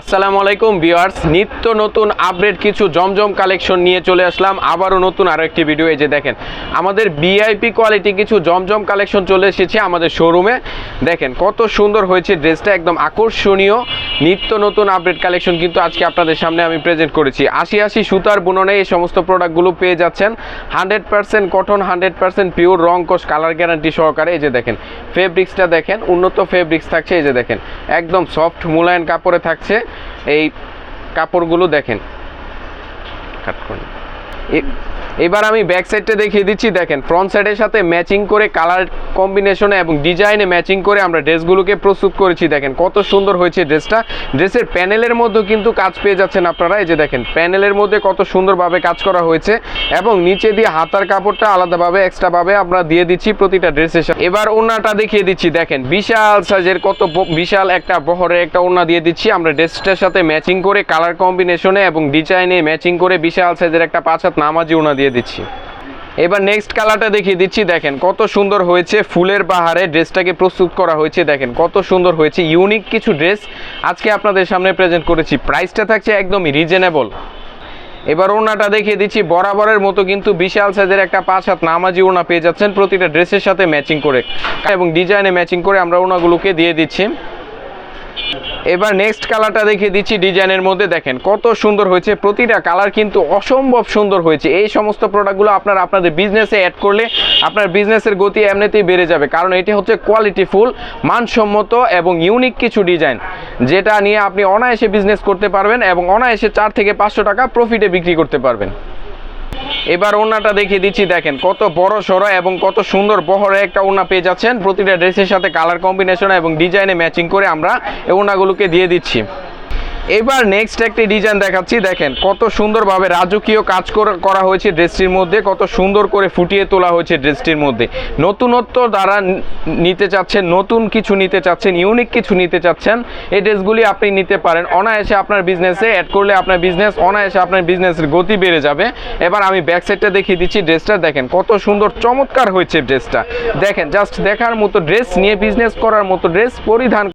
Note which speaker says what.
Speaker 1: আসসালামু আলাইকুম, ভিউয়ার্স। নিত্য নতুন আপডেট, কিছু জমজম কালেকশন নিয়ে চলে আসলাম। আবারও নতুন আরও একটি ভিডিও। এই যে দেখেন, আমাদের বিআইপি কোয়ালিটি কিছু জমজম কালেকশন চলে এসেছে আমাদের শোরুমে দেখেন, কত সুন্দর হয়েছে ড্রেসটা, একদম আকর্ষণীয়। নিত্য নতুন আপডেট কালেকশন কিন্তু আজকে আপনাদের সামনে আমি প্রেজেন্ট করেছি। আশি আশি সুতার বুননে এই সমস্ত প্রোডাক্টগুলো পেয়ে যাচ্ছেন। Hundred percent cotton hundred percent pure রং কোষ কালার গ্যারান্টি সহকারে। এই যে দেখেন ফেব্রিক্সটা দেখেন, উন্নত ফেব্রিক্স থাকছে। এই যে দেখেন, একদম সফট মুলায়ন কাপড়ে থাকছে। এই কাপড়গুলো দেখেন। কাট এবার আমি ব্যাক সাইডটা দেখিয়ে দিচ্ছি, দেখেন ফ্রন্ট সাইডের সাথে ম্যাচিং করে কালার কম্বিনেশনে এবং ডিজাইনে ম্যাচিং করে আমরা ড্রেসগুলোকে প্রস্তুত করেছি, দেখেন, কত সুন্দর হয়েছে ড্রেসটা। ড্রেসের প্যানেলের মধ্যেও কিন্তু কাজ পেয়ে যাচ্ছেন আপনারা, এই যে দেখেন প্যানেলের মধ্যে কত সুন্দরভাবে কাজ করা হয়েছে এবং নিচে দিয়ে হাতার কাপড়টা আলাদাভাবে এক্সট্রাভাবে আমরা দিয়ে দিচ্ছি প্রতিটা ড্রেসের সাথে। এবার ওড়নাটা দেখিয়ে দিচ্ছি, দেখেন, বিশাল সাইজের কত বিশাল একটা বহরের একটা ওড়না দিয়ে দিচ্ছি। আমরা ড্রেসটার সাথে ম্যাচিং করে কালার কম্বিনেশনে এবং ডিজাইনে ম্যাচিং করে বিশাল সাইজের একটা পাঁচ হাত নামাজি ওড়না দিয়ে দিচ্ছি। এবার নেক্সট কালারটা দেখিয়ে দিচ্ছি, দেখেন কত সুন্দর হয়েছে ফুলের বাহারে ড্রেসটাকে প্রস্তুত করা হয়েছে, দেখেন কত সুন্দর হয়েছে ইউনিক কিছু ড্রেস আজকে আপনাদের সামনে প্রেজেন্ট করেছি। প্রাইসটা থাকছে একদমই রিজনেবল এবার ওড়নাটা দেখিয়ে দিচ্ছি, বরাবরের মতো কিন্তু বিশাল সাইজের একটা পাঁচ হাত নামাজি ওড়না পেয়ে যাচ্ছেন প্রতিটা ড্রেসের সাথে ম্যাচিং করে। এবং ডিজাইনে ম্যাচিং করে আমরা ওড়নাগুলোকে দিয়ে দিচ্ছি। এবার নেক্সট কালারটা দেখিয়ে দিচ্ছি ডিজাইনের মধ্যে। দেখেন কত সুন্দর হয়েছে। প্রতিটা কালার কিন্তু অসম্ভব সুন্দর হয়েছে। এই সমস্ত প্রোডাক্টগুলো আপনার আপনাদের বিজনেসে অ্যাড করলে আপনার বিজনেসের গতি এমনিতেই বেড়ে যাবে। কারণ এটি হচ্ছে কোয়ালিটি ফুল মানসম্মত এবং ইউনিক কিছু ডিজাইন যেটা নিয়ে আপনি অনায়াসে বিজনেস করতে পারবেন এবং অনায়াসে চার থেকে পাঁচশো টাকা প্রফিটে বিক্রি করতে পারবেন। এবার ওনাটা দেখিয়ে দিচ্ছি, দেখেন কত বড় সড়ো এবং কত সুন্দর বহরে একটা ওনা পেয়ে যাচ্ছেন। প্রতিটা ড্রেসের সাথে কালার কম্বিনেশন এবং ডিজাইনে ম্যাচিং করে আমরা ওনাগুলোকে দিয়ে দিচ্ছি। এবার নেক্সট একটি ডিজাইন দেখাচ্ছি। দেখেন, কত সুন্দরভাবে রাজকীয় কাজ করা- হয়েছে ড্রেসটির মধ্যে, কত সুন্দর করে ফুটিয়ে তোলা হয়েছে ড্রেসটির মধ্যে। নতুনত্ব দ্বারা নিতে চাচ্ছেন, নতুন কিছু নিতে চাচ্ছেন ইউনিক কিছু নিতে চাচ্ছেন, এই ড্রেসগুলি আপনি নিতে পারেন। অনায়াসে আপনার বিজনেসে অ্যাড করলে আপনার বিজনেস অনায়াসে আপনার বিজনেসের গতি বেড়ে যাবে। এবার আমি ব্যাক সাইডটা দেখিয়ে দিচ্ছি ড্রেসটা দেখেন, কত সুন্দর, চমৎকার হয়েছে ড্রেসটা দেখেন জাস্ট দেখার মতো ড্রেস নিয়ে বিজনেস করার মতো ড্রেস পরিধান